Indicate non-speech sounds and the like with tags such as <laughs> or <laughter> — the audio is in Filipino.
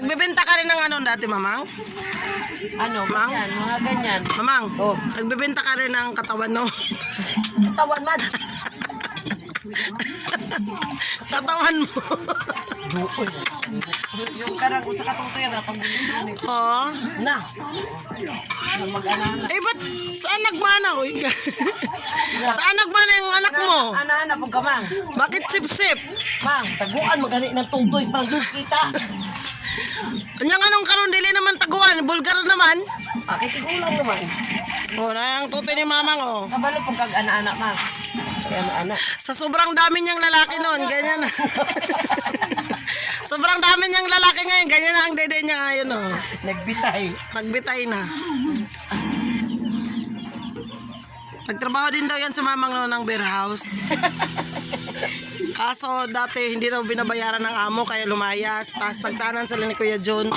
Nagbebenta ka rin ng ano dati, mamang? Ano, ganyan, mga ganyan. Mamang, Oh. nagbebenta ka rin ng katawan, no? Katawan man. <laughs> katawan mo. Yung karang ko sa katutoy na pag-ulit oh. Na. Nang mag-ana. Eh, ba't saan nagmana? Uy? saan nagmana yung anak mo? Ana-ana pag kamang. Bakit sip-sip? Mang, taguan magani ng tutoy pang kita. Kanyang anong karon dili naman taguan, bulgar naman. Bakit sigulang naman? Oh, na yung tutoy ni mamang, oh. Kabalo pag kag ana-ana mang. Kaya ana-ana. Sa sobrang dami niyang lalaki noon, ganyan na. <laughs> sobrang dami niyang lalaki ngayon, ganyan na ang dede niya ngayon, oh. Nagbitay. Nagbitay na. Nagtrabaho din daw yan sa mamang no ng beer house. <laughs> Kaso dati hindi daw binabayaran ng amo kaya lumayas. Tapos nagtanan sila ni Kuya John.